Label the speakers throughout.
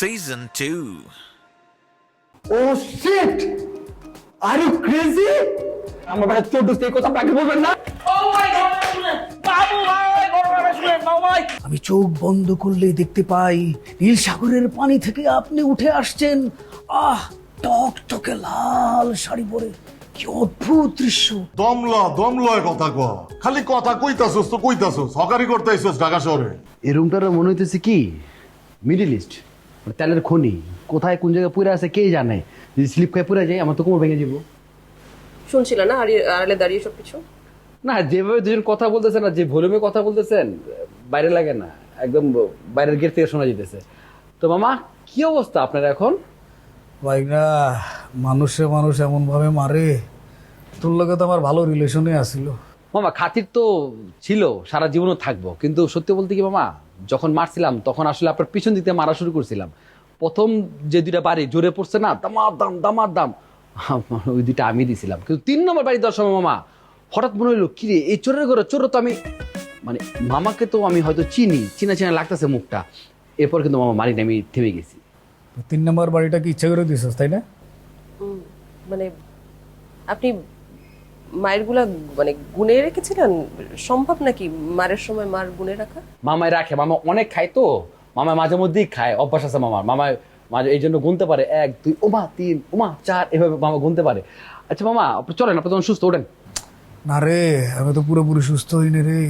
Speaker 1: Season 2.
Speaker 2: Oh shit are you crazy আমার ভাই চোদ্দ সেই কথা আপনাকে বলবেন না
Speaker 3: আমি চোখ বন্ধ করলেই দেখতে পাই নীল সাগরের পানি থেকে আপনি উঠে আসছেন। আহ টক টকে লাল শাড়ি পরে। কি অদ্ভুত দৃশ্য।
Speaker 4: দমলা দমলয় কথা ক খালি কথা কইতাছস তো কইতাছস। হকারি করতে আইছস ঢাকা শহরে।
Speaker 2: এই রুমটার মনে হইতেছে কি? মিডিল ইস্ট তেলের খনি কোথায় কোন জায়গায় পুরে আছে কে জানে? যদি স্লিপ খাই পুরে যাই আমার তো কোমর ভেঙে যাব।
Speaker 5: শুনছিল না? আড়ালে দাঁড়িয়ে সব কিছু
Speaker 2: না যেভাবে দুজন কথা বলতেছেন না যে ভলিউমে কথা বলতেছেন বাইরে লাগে না। একদম বাইরের গেট থেকে শোনা যেতেছে তো মামা কি অবস্থা আপনার এখন?
Speaker 3: ভাইরা মানুষে মানুষ এমন ভাবে মারে তোর লগে তো আমার ভালো রিলেশনে আসিল
Speaker 2: মামা খাতির তো ছিল সারা জীবনও থাকব। কিন্তু সত্যি বলতে কি মামা যখন মারছিলাম তখন আসলে আপনার পিছন দিতে মারা শুরু করছিলাম। প্রথম যে দুইটা বাড়ি জোরে পড়ছে না দামার দাম দামার দাম ওই দুইটা আমি দিছিলাম। কিন্তু তিন নম্বর বাড়ি দেওয়ার সময় মামা হঠাৎ মনে হইল কি রে এই চোরের ঘরে চোর তো আমি মানে মামাকে তো আমি হয়তো চিনি চিনা চিনা লাগতেছে মুখটা। এরপর কিন্তু মামা মারিনি আমি থেমে গেছি।
Speaker 3: তিন নম্বর বাড়িটা কি ইচ্ছা করে দিছিস তাই না?
Speaker 5: মানে আপনি মায়েরগুলা মানে গুনে রেখেছিলেন সম্ভব নাকি মারের সময় মার গুনে রাখা?
Speaker 2: মামায় রাখে মামা অনেক খায় তো। মামা মাঝে মধ্যেই খায় অভ্যাস আছে মামার। মামা মাঝে এই জন্য গুনতে পারে এক দুই ওমা তিন ওমা চার এভাবে মামা গুনতে পারে। আচ্ছা মামা আপনি চলেন আপনি তখন সুস্থ ওঠেন
Speaker 3: না রে আমি তো পুরোপুরি সুস্থ হইনি রে।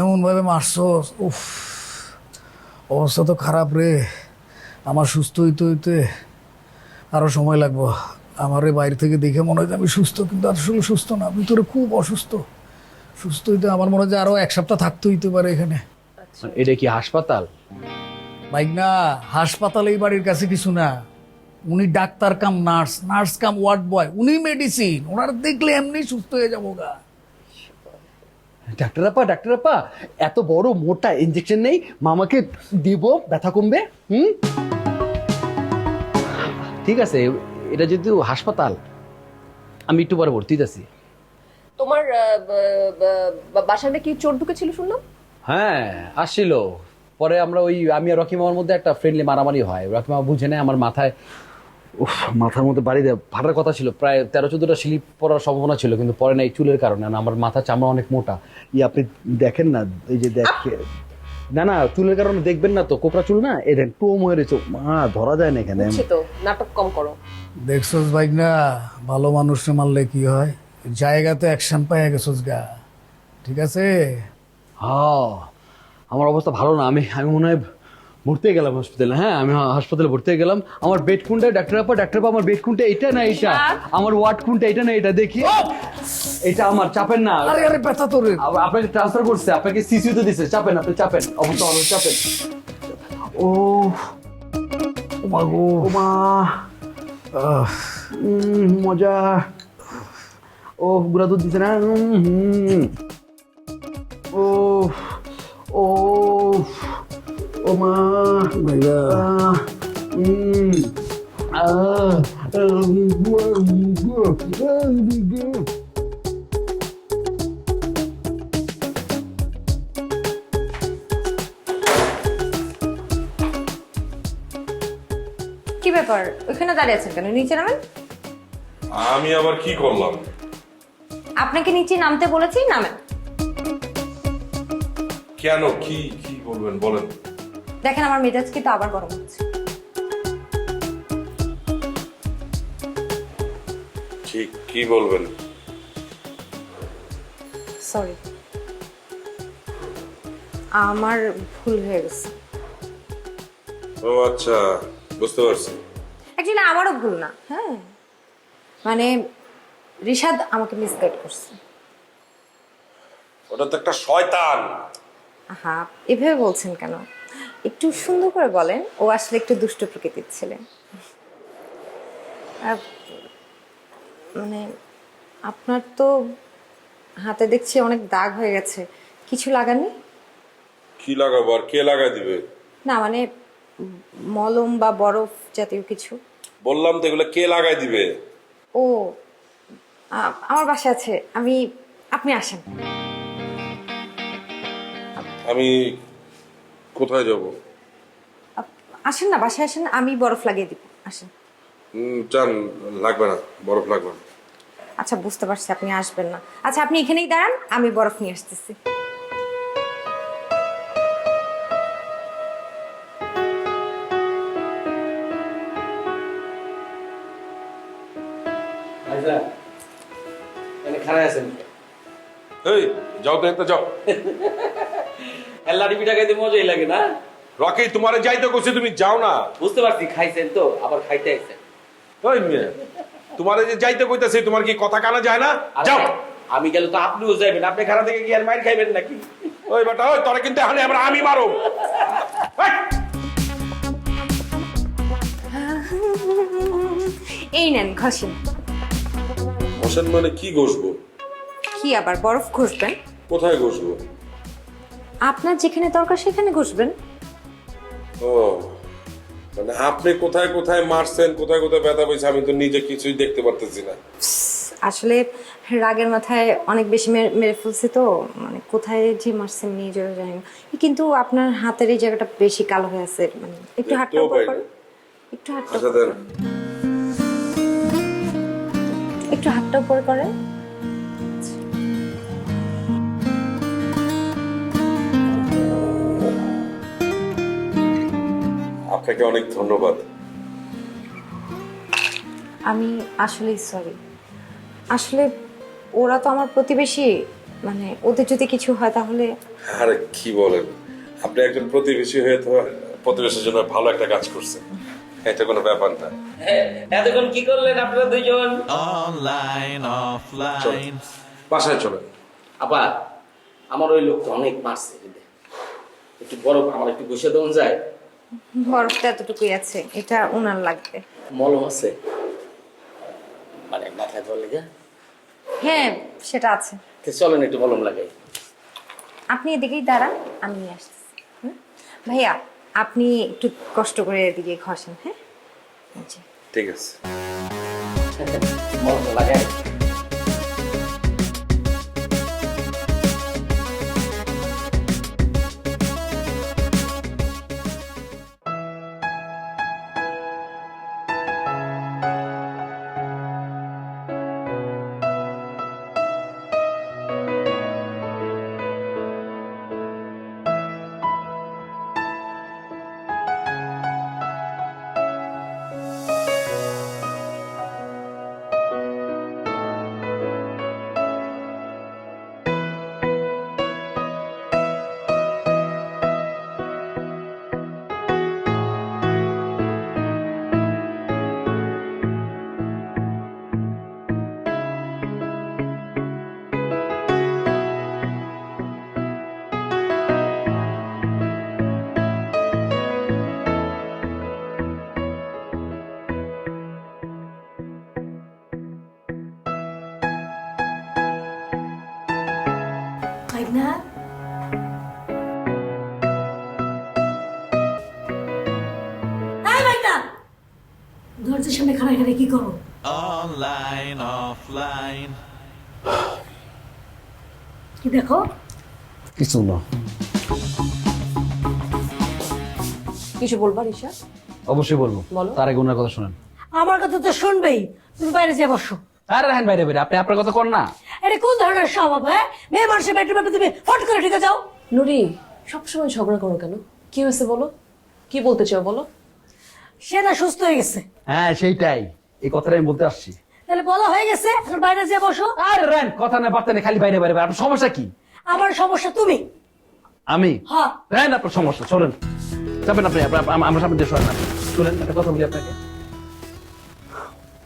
Speaker 3: এমন ভাবে মারছস উফ। অবস্থা তো খারাপ রে। আমার সুস্থ হইতে হইতে আরও সময় লাগবো। আমার বাইরে থেকে দেখে মনে হয় আমি সুস্থ কিন্তু আসলে সুস্থ না। ভিতরে খুব অসুস্থ। সুস্থ হইতে আমার মনে হয় যে আরও এক সপ্তাহ থাকতে হইতে পারে এখানে।
Speaker 2: এটা কি হাসপাতাল?
Speaker 3: বাইক না হাসপাতাল এই বাড়ির কাছে কিছু না। উনি doctor cum nurse nurse cum ward boy. উনি মেডিসিন। ওনার দেখলে এমনি সুস্থ হয়ে যাব গা।
Speaker 2: ডাক্তার আপা ডাক্তার আপা এত বড় মোটা ইঞ্জেকশন নেই মামাকে দিব ব্যথা কমবে হুম? ঠিক আছে এটা যদি হাসপাতাল আমি একটু পরে ভর্তি আছি
Speaker 5: তোমার বাসায় নাকি চোর ঢুকেছিল শুনলাম?
Speaker 2: হ্যাঁ আসছিল। পরে আমরা ওই আমি আর রকি মামার মধ্যে একটা ফ্রেন্ডলি মারামারি হয়। রকি মামা বুঝে নেয় আমার মাথায় উফ মাথার মধ্যে বাড়ি দেয় ফাটার কথা ছিল। প্রায় তেরো চোদ্দটা স্লিপ পড়ার সম্ভাবনা ছিল কিন্তু পরে না এই চুলের কারণে। আর আমার মাথা চামড়া অনেক মোটা। ই আপনি দেখেন না এই যে দেখে না না চুলের কারণে দেখবেন না তো কোকড়া চুল না? এদেন দেন টোম হয়ে রয়েছে। মা ধরা যায় না এখানে।
Speaker 5: বুঝছি তো নাটক কম করো।
Speaker 3: দেখছোস ভাই না ভালো মানুষে মারলে কি হয়? জায়গাতে অ্যাকশন পায় গেছোস গা। ঠিক আছে?
Speaker 2: হ্যাঁ আমার অবস্থা ভালো না। আমি আমি মনে হয় ভর্তি গেলাম হসপিটালে হ্যাঁ আমি হাসপাতালে ভর্তি গেলাম। আমার বেড কোনটা? ডাক্তার আপা ডাক্তার আপা আমার বেড কোনটা? এটা না এটা আমার ওয়ার্ড কোনটা? এটা না এটা দেখি। এটা আমার চাপেন না।
Speaker 3: আরে আরে ব্যথা তোর
Speaker 2: আপ- আপনাকে ট্রান্সফার করছে আপনাকে সিসিউতে দিছে। চাপেন আপনি চাপেন। অবস্থা ভালো চাপেন। ও
Speaker 3: ও মা গো।
Speaker 2: ও মা।
Speaker 3: আহ,
Speaker 2: মজা। ও গুড়া দুধ দিছে না। ও ও ও মা।
Speaker 3: ভাইয়া,
Speaker 2: আহ, উম, আহ,
Speaker 6: কি ব্যাপার? ওখানে দাঁড়িয়ে আছেন কেন? নিচে নামেন?
Speaker 7: আমি আবার কি করলাম?
Speaker 6: আপনাকে নিচে নামতে বলেছি নামেন।
Speaker 7: কেন? কি কি বলবেন? বলেন।
Speaker 6: দেখেন আমার মেজাজ কিন্তু আবার গরম হচ্ছে।
Speaker 7: ঠিক কি বলবেন?
Speaker 6: সরি আমার ভুল হয়ে গেছে।
Speaker 7: ও আচ্ছা বুঝতে পারছি।
Speaker 6: অ্যাকচুয়ালি আমারও ভুল না হ্যাঁ। মানে রিশাদ আমাকে মিসগাইড করছে।
Speaker 7: ওটা তো একটা শয়তান।
Speaker 6: হ্যাঁ এভাবে বলছেন কেন? একটু সুন্দর করে বলেন ও আসলে একটু দুষ্ট প্রকৃতির ছেলে। মানে আপনার তো হাতে দেখছি অনেক দাগ হয়ে গেছে। কিছু লাগাননি?
Speaker 7: কি লাগাবো আর কে লাগাই দিবে?
Speaker 6: না মানে মলম বা বরফ জাতীয় কিছু।
Speaker 7: বললাম তো এগুলো কে লাগাই দিবে?
Speaker 6: ও আমার বাসা আছে। আমি আপনি আসেন।
Speaker 7: আমি কোথায় যাব?
Speaker 6: আপ- আসেন না বাসায় আসেন আমি বরফ লাগিয়ে দিব আসেন।
Speaker 7: জান লাগবে না বরফ লাগবে না।
Speaker 6: আচ্ছা বুঝতে পারছি আপনি আসবেন না। আচ্ছা আপনি এখানেই দাঁড়ান আমি বরফ নিয়ে আসতেছি।
Speaker 2: আছেন।
Speaker 7: এই যাও তো একটা যাও।
Speaker 2: লাড়ি পিঠা খাইতে মজাই লাগে না।
Speaker 7: রকি তোমারে যাইতে কইছে তুমি যাও না।
Speaker 2: বুঝতে পারছি খাইছেন তো আবার খাইতে আইছেন।
Speaker 7: ওই মেয়ে তোমারে যে যাইতে কইতাছে তোমার কি কথা কানা যায় না? যাও।
Speaker 2: আমি গেলে তো আপনিও যাইবেন আপনি খারাপ থেকে কি আর মাইর খাইবেন নাকি?
Speaker 7: ওই বেটা ওই তোরা কিন্তু এখানে আবার আমি মারো এই!
Speaker 6: নেন ঘষেন।
Speaker 7: হোসেন মানে কি ঘষবো?
Speaker 6: কি আবার বরফ ঘষবেন?
Speaker 7: কোথায় ঘষবো?
Speaker 6: আপনার যেখানে দরকার সেখানে ঘষবেন।
Speaker 7: ও মানে আপনি কোথায় কোথায় মারছেন কোথায় কোথায় ব্যথা পেয়েছে আমি তো নিজে কিছুই দেখতে পারতেছি না।
Speaker 6: আসলে রাগের মাথায় অনেক বেশি মেরে ফেলছে তো মানে কোথায় যে মারছেন নিজেও জানি না। কিন্তু আপনার হাতের এই জায়গাটা বেশি কালো হয়ে আছে মানে একটু হাতটা উপর
Speaker 7: পাই
Speaker 6: একটু হাতটা
Speaker 7: আচ্ছা
Speaker 6: একটু হাতটা উপর করেন
Speaker 7: আপনাকে অনেক ধন্যবাদ।
Speaker 6: আমি আসলেই সরি আসলে ওরা তো আমার প্রতিবেশী মানে ওদের যদি কিছু হয় তাহলে
Speaker 7: আরে কি বলেন? আপনি একজন প্রতিবেশী হয়ে তো প্রতিবেশীর জন্য ভালো একটা কাজ করছেন। এটা কোনো ব্যাপার না।
Speaker 2: এতক্ষণ কি করলেন আপনারা দুইজন?
Speaker 1: Online, offline.
Speaker 7: বাসায় চলে
Speaker 2: আবার আমার ওই লোকটা অনেক মারছে একটু বড় আমার একটু বসে দেওয়া যায়।
Speaker 6: বরফটা এতটুকুই আছে এটা ওনার লাগবে।
Speaker 2: মলম আছে? মানে মাথায় ধর লেগে?
Speaker 6: হ্যাঁ সেটা আছে।
Speaker 2: তো চলেন একটু মলম লাগাই।
Speaker 6: আপনি এদিকেই দাঁড়ান আমি নিয়ে আসতেছি হুম? ভাইয়া আপনি একটু কষ্ট করে এদিকে ঘষেন হ্যাঁ?
Speaker 7: ঠিক আছে।
Speaker 2: মলম লাগাই।
Speaker 8: সামনে খাড়া খাড়া কি করো?
Speaker 1: Online, offline.
Speaker 8: কি দেখো?
Speaker 2: কিছু না।
Speaker 5: কিছু বলবা রিশা?
Speaker 2: অবশ্যই বলব।
Speaker 5: বলো।
Speaker 2: তার আগে ওনার কথা শুনেন।
Speaker 8: আমার কথা তো শুনবেই। তুমি বাইরে যে বসো।
Speaker 2: আরে রাহেন বাইরে বাইরে আপনি আপনার কথা কর না।
Speaker 8: এটা কোন ধরনের স্বভাব হ্যাঁ? মেয়ে মানুষের বেডরুমে তুমি ফট করে ঢুকে যাও।
Speaker 5: নুরি সবসময় ঝগড়া করো কেন? কি হয়েছে বলো? কি বলতে চাও বলো?
Speaker 8: সে না সুস্থ হয়ে গেছে।
Speaker 2: হ্যাঁ সেইটাই। এই কথাটা আমি বলতে আসছি।
Speaker 8: তাহলে বলা হয়ে গেছে এখন বাইরে যে বসো।
Speaker 2: আরে রান কথা না বার্তা খালি বাইরে বাইরে। আপনার সমস্যা কি?
Speaker 8: আমার সমস্যা তুমি।
Speaker 2: আমি?
Speaker 8: হ্যাঁ।
Speaker 2: রান আপনার সমস্যা চলেন। যাবেন আপনি আপনার- আমার সামনে দিয়ে সরেন আপনি। চলেন একটা কথা বলি আপনাকে।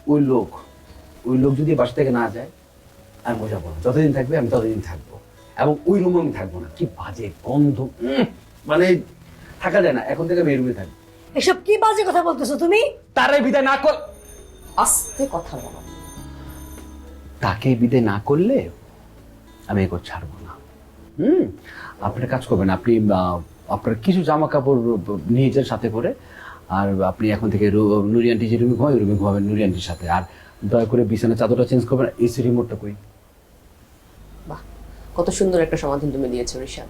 Speaker 2: ওই লোক ওই লোক যদি বাসা থেকে না যায় আমি বোঝাবো না। যতদিন থাকবে আমি ততদিন থাকব। এবং ওই রুমে আমি থাকব না। কি বাজে গন্ধ। মানে থাকা যায় না। এখন থেকে আমি এই রুমে থাকব।
Speaker 8: এসব কি বাজে কথা বলতেছো তুমি?
Speaker 2: তারে বিদায় না কর
Speaker 5: আস্তে কথা বলো।
Speaker 2: তাকে বিদায় না করলে আমি এগো ছাড়বো না। হুম? আপনি কাজ করবেন আপনি আপনার কিছু জামা কাপড় নিয়ে যান সাথে করে আর আপনি এখন থেকে রু- নুরি আন্টি যে রুমে ওই রুমে ঘুমাবেন নুরি আন্টির সাথে। আর দয়া করে বিছানার চাদরটা চেঞ্জ করবেন এসি রিমোটটা কই
Speaker 5: বাহ কত সুন্দর একটা সমাধান তুমি দিয়েছ রিশাদ।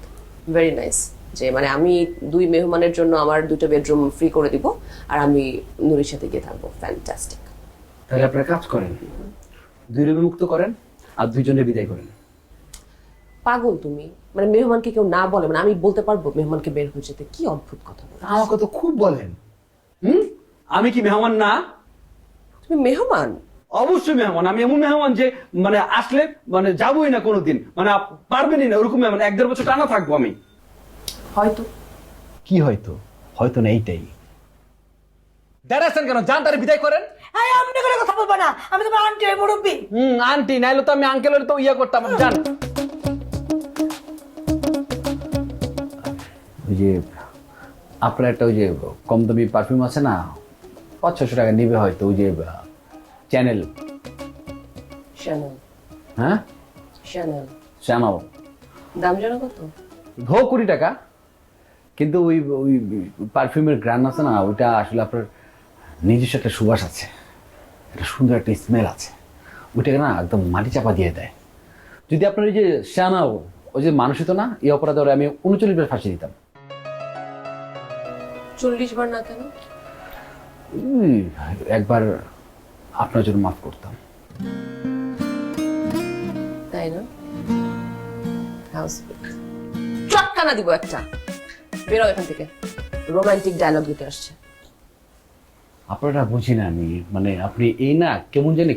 Speaker 5: ভেরি নাইস যে মানে আমি দুই মেহমানের জন্য আমার দুটো বেডরুম ফ্রি করে দিব আর আমি নুরির সাথে গিয়ে থাকব। ফ্যান্টাস্টিক
Speaker 2: তাহলে আপনারা কাজ করেন। দুই রুমে মুক্ত করেন আর দুইজনে বিদায় করেন।
Speaker 5: পাগল তুমি। মানে মেহমানকে কেউ না বলে মানে আমি বলতে পারব মেহমানকে বের হয়ে যেতে। কি অদ্ভুত কথা বলো
Speaker 2: আমাকে তো খুব বলেন। হুম? আমি কি মেহমান না?
Speaker 5: তুমি মেহমান?
Speaker 2: অবশ্যই মেহমান। আমি এমন মেহমান যে মানে আসলে মানে যাবোই না কোনোদিন। মানে পারবেনই না ওরকম মেহমান। এক দেড় বছর টানা থাকব আমি।
Speaker 5: হয়তো।
Speaker 2: কি হয়তো? হয়তো না এইটাই দাঁড়াচ্ছেন কেন? যান তারে বিদায় করেন?
Speaker 8: এই আমনে করে কথা বলবা না। আমি তোমার আন্টি হয়ে মুরব্বী।
Speaker 2: হুম আন্টি নাইলে তো আমি আঙ্কেলের তো ইয়ে করতাম। জান। ওই যে আপনার একটা ওই যে কম দামি পারফিউম আছে না? পাঁচ ছশো টাকা নেবে হয়তো ওই যে চ্যানেল
Speaker 5: শ্যানেল
Speaker 2: হ্যাঁ?
Speaker 5: শ্যানেল দাম জানো কত?
Speaker 2: ভো কুড়ি টাকা। কিন্তু ওই ওই পারফিউমের গ্রান আছে না ওইটা আসলে আপনার নিজস্ব একটা সুবাস আছে। একটা সুন্দর একটা স্মেল আছে। ওইটাকে না একদম মাটি চাপা দিয়ে দেয়। যদি আপনার ওই যে শ্যানাও ওই যে মানুষই তো না এই অপরাধে আমি উনচল্লিশ বার ফাঁসি দিতাম।
Speaker 5: চল্লিশ বার না কেন?
Speaker 2: একবার আপনার জন্য মাফ করতাম।
Speaker 5: তাই না? হাউস দিব একটা। বেরো এখান থেকে। রোমান্টিক ডায়লগ দিতে আসছে।
Speaker 2: আপনারা বুঝি না আমি মানে আপনি এই না কেমন জানি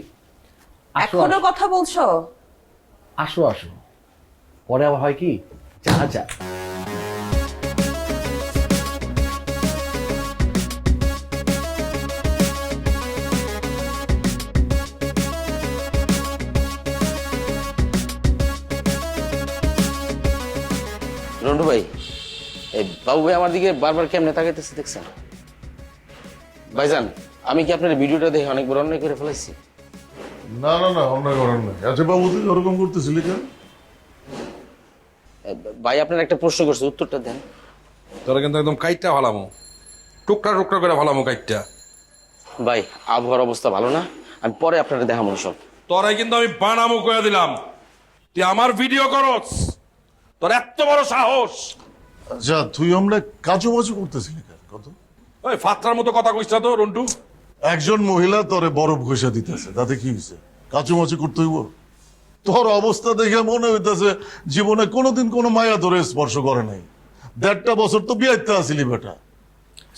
Speaker 2: আসো এখনও
Speaker 5: কথা বলছো?
Speaker 2: আসো আসো। পরে আবার হয় কি? যা যা
Speaker 9: রন্টু ভাই এই বাবু ভাই আমার দিকে বারবার কেমনে তাকাইতেছে দেখছেন? ভাইজান আমি কি আপনার ভিডিওটা দেখে অনেক বড় অন্যায় করে ফেলাইছি?
Speaker 4: না না না অন্য করার নাই। আচ্ছা বাবু তুই ওরকম করতেছিলি কেন?
Speaker 9: ভাই আপনার একটা প্রশ্ন করছে উত্তরটা দেন।
Speaker 7: তোরা কিন্তু একদম কাইটটা ভালামো। টুকরা টুকরা করে ভালামো কাইটটা।
Speaker 9: ভাই আবহাওয়ার অবস্থা ভালো না? আমি পরে আপনারা দেখাবো সব
Speaker 7: তোরাই কিন্তু আমি বানামো কয়ে দিলাম। তুই আমার ভিডিও করস। তোর এত বড় সাহস।
Speaker 4: আচ্ছা তুই আমরা কাজু বাজু করতেছিলি কত?
Speaker 7: ওই ফাত্রার মতো কথা কইস না তো রন্টু।
Speaker 4: একজন মহিলা তোরে বরফ ঘষা দিতেছে তাতে কি হয়েছে কাচু মাচু করতে হইব? তোর অবস্থা দেখে মনে হইতেছে জীবনে কোনোদিন কোনো মায়া তোরে স্পর্শ করে নাই। দেড়টা বছর তো বিয়াইতে আসিলি বেটা।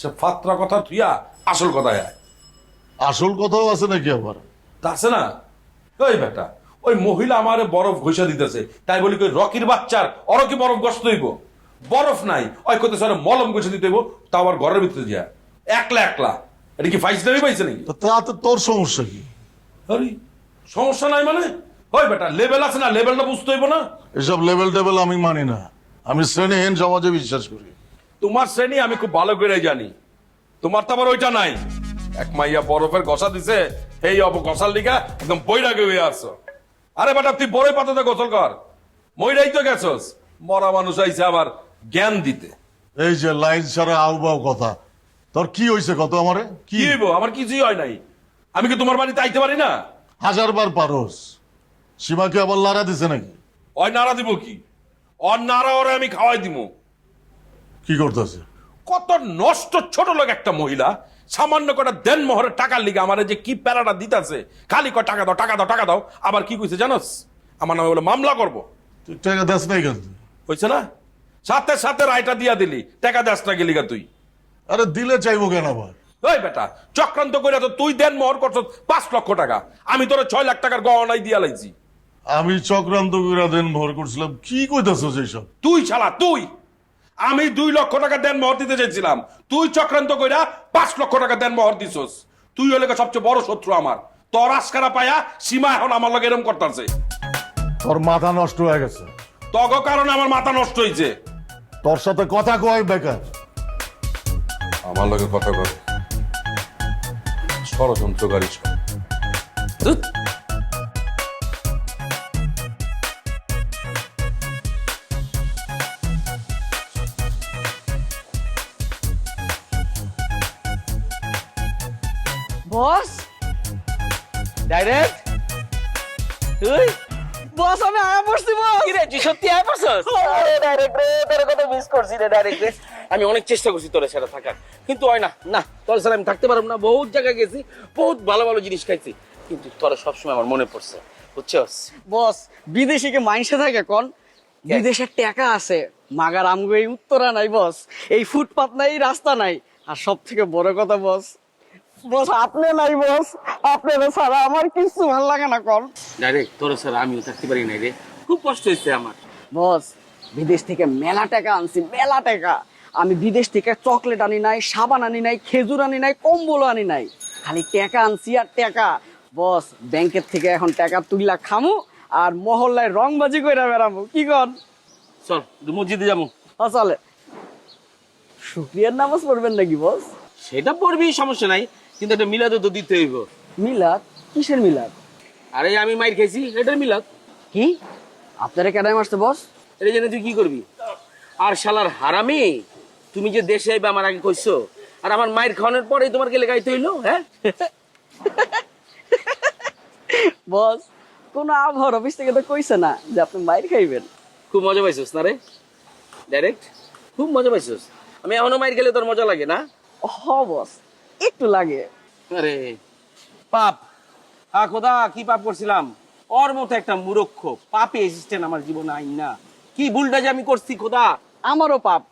Speaker 7: সে ফাত্রা কথা তুইয়া আসল কথা আয়।
Speaker 4: আসল কথাও আছে নাকি আবার?
Speaker 7: তা আছে না? ওই বেটা ওই মহিলা আমার বরফ ঘষা দিতেছে তাই বলি কই রকির বাচ্চার অর কি বরফ গসতে হইব? বরফ নাই। ওই কত সারে মলম ঘষে দিতে হইব তা আবার ঘরের ভিতরে যা একলা একলা। এটা কি ফাইস দাবি পাইছে নাকি?
Speaker 4: তা তো তোর সমস্যা কি?
Speaker 7: আরে সমস্যা নাই মানে? ওই বেটা লেভেল আছে না লেভেলটা বুঝতে হইব না?
Speaker 4: এসব লেভেল টেবেল আমি মানি না। আমি শ্রেণীহীন সমাজে বিশ্বাস করি।
Speaker 7: তোমার শ্রেণি আমি খুব ভালো করে জানি। তোমার তো আবার ওইটা নাই। এক মাইয়া বরফের গসা দিছে এই অব গসাল লিগা একদম বৈরাগে হয়ে আসছো আরে বেটা তুই বড় পাতাতে গোসল কর। মইরাই তো গেছস। মরা মানুষ আইছে আবার। জ্ঞান দিতে।
Speaker 4: এই যে লাইন ছাড়া আউবাউ কথা। তোর কি হয়েছে কত আমারে?
Speaker 7: কি?
Speaker 4: কি
Speaker 7: হইব? আমার কিছুই হয় নাই। আমি কি তোমার বাড়িতে আইতে পারি না?
Speaker 4: হাজার বার পারস। সীমাকে আবার লারা দিছে নাকি?
Speaker 7: ওই নাড়া দিব কি? ওর নাড়া ওরে আমি খাওয়াই দিব।
Speaker 4: কি করতেছে?
Speaker 7: কত নষ্ট ছোট লোক একটা মহিলা সামান্য কটা দেন মোহরের টাকার লিগে আমার যে কি প্যারাটা দিতেছে খালি কয় টাকা দাও টাকা দাও টাকা দাও। আবার কি কইছে জানোস? আমার নামে বলে মামলা করব।
Speaker 4: টাকা দেস নাই কেন?
Speaker 7: হয়েছে না? সাথে সাথে রায়টা দিয়া দিলি। টাকা দেস না গেলি গা তুই।
Speaker 4: আরে দিলে চাইব কেন আবার?
Speaker 7: ওই বেটা চক্রান্ত করে তো তুই দেন মোহর করছ পাঁচ লক্ষ টাকা। আমি তোর ছয় লাখ টাকার গহনাই দিয়া লাইছি।
Speaker 4: আমি চক্রান্ত করে দেন মোহর করছিলাম কি কইতাছস এইসব?
Speaker 7: তুই ছাড়া তুই! আমি দুই লক্ষ টাকা দেন মোহর দিতে চাইছিলাম। তুই চক্রান্ত কইরা পাঁচ লক্ষ টাকা দেন মোহর দিছস। তুই হলে সবচেয়ে বড় শত্রু আমার। তোর আশকারা পায়া সীমা এখন আমার লগে এরম করতেছে।
Speaker 4: তোর মাথা নষ্ট হয়ে গেছে।
Speaker 7: তগ কারণে আমার মাথা নষ্ট হয়েছে
Speaker 4: তোর সাথে কথা কয় বেকার?
Speaker 7: আমার লগে কথা কয়। ষড়যন্ত্রকারী সব।
Speaker 9: করছি ডাইরেক্ট আমি অনেক চেষ্টা করছি তোর সাথে থাকার। কিন্তু হয় না। না তোর সাথে আমি থাকতে পারব না। বহুত জায়গায় গেছি বহুত ভালো ভালো জিনিস খাইছি। কিন্তু তোর সবসময় আমার মনে পড়ছে বুঝছস?
Speaker 10: বস বিদেশে কে মাইনসে থাকে কোন? বিদেশের টাকা আছে মাগার আমগো এই উত্তরা নাই বস। এই ফুটপাত নাই রাস্তা নাই। আর সব থেকে বড় কথা বস বস আপনি নাই বস। আপনার ছাড়া আমার কিছু ভালো লাগে না কোন।
Speaker 9: ডাইরেক্ট তোর স্যার আমিও থাকতে পারি নাই রে। খুব কষ্ট হয়েছে আমার।
Speaker 10: বস বিদেশ থেকে মেলা টাকা আনছি মেলা টাকা। আমি বিদেশ থেকে চকলেট আনি নাই সাবান আনি নাই খেজুর আনি নাই কম্বল আনি নাই। খালি টাকা আনছি আর টাকা। বস ব্যাংকের থেকে এখন টাকা তুইলা খামু আর মহল্লায় রংবাজি কইরা বেড়াবো কি কর?
Speaker 9: চল মসজিদে যাব।
Speaker 10: চলে। শুক্রিয়ার নামাজ পড়বেন নাকি বস?
Speaker 9: সেটা পড়বি সমস্যা নাই। কিন্তু একটা মিলাদও তো দিতে হইব।
Speaker 10: মিলাদ? কিসের মিলাদ?
Speaker 9: আরে আমি মাইর খাইছি এটার মিলাদ।
Speaker 10: কি? আপনারা কেডাই মারছে বস?
Speaker 9: এটা জেনে তুই কি করবি? আর শালার হারামি তুমি যে দেশে আইবা আমার আগে কইছো আর আমার মায়ের খাওয়ানোর পরেই তোমার গেলে গাইতে হইল হ্যাঁ?
Speaker 10: বস কোন আবহাওয়ার অফিস থেকে তো কইছে না যে আপনি মাইর খাইবেন।
Speaker 9: খুব মজা পাইছিস না রে? ডাইরেক্ট খুব মজা পাইছিস। আমি এখনও মাইর গেলে তোর মজা লাগে না?
Speaker 10: হ বস একটু লাগে।
Speaker 9: আরে পাপ। হা খোদা কি পাপ করছিলাম? ওর মতো একটা মুরক্ষ পাপে এসিস্ট্যান্ট আমার জীবনে আইন না। কি ভুলটা যে আমি করছি খোদা?
Speaker 10: আমারও পাপ।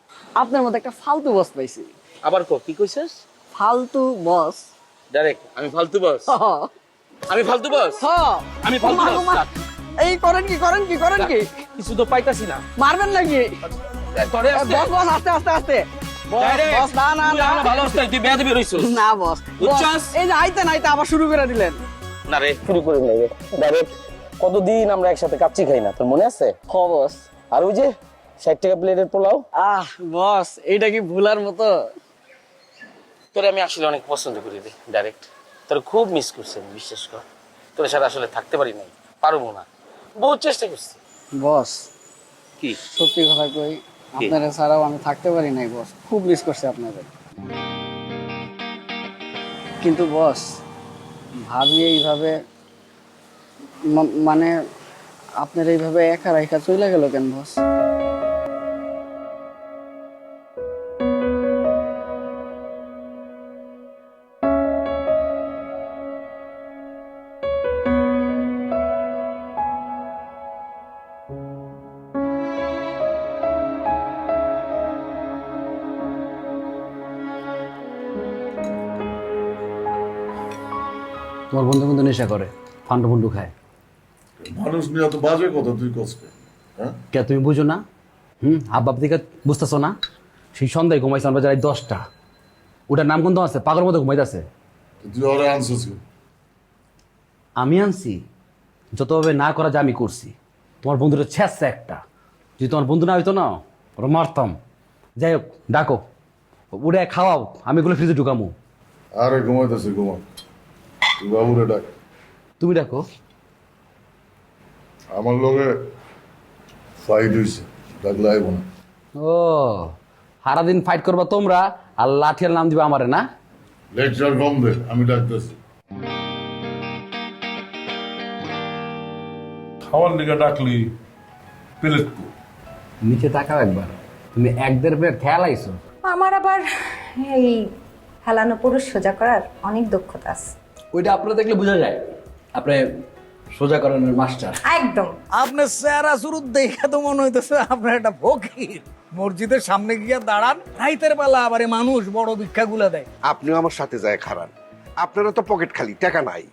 Speaker 10: আপনার মতো একটা ফালতু বস পাইছি।
Speaker 9: আবার কো কি কইছিস?
Speaker 10: ফালতু বস
Speaker 9: ডাইরেক্ট আমি ফালতু বস
Speaker 10: হ।
Speaker 9: আমি ফালতু বস আমি ফালতু বস
Speaker 10: এই করেন কি করেন কি করেন কি?
Speaker 9: কিছু তো পাইতাছি না।
Speaker 10: মারবেন নাকি?
Speaker 9: তোরে
Speaker 10: বস বস আস্তে আস্তে আস্তে। বস না না না।
Speaker 9: ভালো অবস্থায় তুই বেয়াদবি রইছিস।
Speaker 10: না বস
Speaker 9: বুঝছস?
Speaker 10: এই যে আইতে নাইতে আবার শুরু করে দিলেন।
Speaker 9: না রে শুরু করে নাই রে ডাইরেক্ট কতদিন আমরা একসাথে কাচ্চি খাই না তোর মনে আছে?
Speaker 10: হ বস
Speaker 9: আর ওই যে ষাট টাকা প্লেটের পোলাও।
Speaker 10: আহ বস এইটা কি ভুলার মতো?
Speaker 9: তোরে আমি আসলে অনেক পছন্দ করি রে ডাইরেক্ট তোর খুব মিস করছি আমি বিশ্বাস কর। তোর সাথে আসলে থাকতে পারি নাই পারব না। বহুত চেষ্টা করছি।
Speaker 10: বস
Speaker 9: কি?
Speaker 10: সত্যি কথা কই আপনারা ছাড়াও আমি থাকতে পারি নাই বস খুব মিস করছি আপনাদের কিন্তু বস ভাবি এইভাবে মানে আপনার এইভাবে একা রাইখা চলে গেল কেন বস
Speaker 2: তোমার বন্ধু কিন্তু নেশা করে ফান্ডু ফুন্ডু খায়।
Speaker 4: মানুষ নিয়ে বাজে কথা তুই কষ্ট হ্যাঁ?
Speaker 2: কে তুমি বুঝো না? হুম? আব্বাব থেকে বুঝতেছো না? সেই সন্ধ্যায় ঘুমাইছে আমরা যাই দশটা। ওটার নাম কিন্তু আছে? মতো ঘুমাইতেছে
Speaker 4: তুই ওরা আনছিস
Speaker 2: আমি আনছি। যতভাবে না করা যায় আমি করছি। তোমার বন্ধুটা ছেঁচছে একটা। যদি তোমার বন্ধু না হইতো না ওরা মারতাম। যাই হোক ডাকো। উড়ে খাওয়াও আমি এগুলো ফ্রিজে ঢুকামু।
Speaker 4: আরে ঘুমাইতেছে ঘুমা বাবুরে ডাক।
Speaker 2: তুমি ডাকো।
Speaker 4: আমার লগে ফাইট হয়েছে ডাকলে আইব না।
Speaker 2: ও সারাদিন ফাইট করবা তোমরা আর লাঠিয়ার নাম দিবা আমারে না?
Speaker 4: লেকচার কম দে আমি ডাকতেছি।
Speaker 7: খাওয়ার লিগে ডাকলি প্লেট
Speaker 2: নিচে তাকাও একবার তুমি এক দেড় প্লেট খেয়াল আইছো?
Speaker 6: আমার আবার এই হেলানো পুরুষ সোজা করার অনেক দক্ষতা আছে।
Speaker 2: ওইটা আপনারা দেখলে বোঝা যায়। আপনি সোজা করানোর মাস্টার।
Speaker 6: একদম।
Speaker 3: আপনার চেহারা শুরু দেখে তো মনে হইতেছে আপনার একটা ফকির। মসজিদের সামনে গিয়ে দাঁড়ান রাইতের বেলা আবার মানুষ বড় ভিক্ষাগুলা দেয়।
Speaker 11: আপনিও আমার সাথে যায় খারান আপনারা তো পকেট খালি টাকা নাই।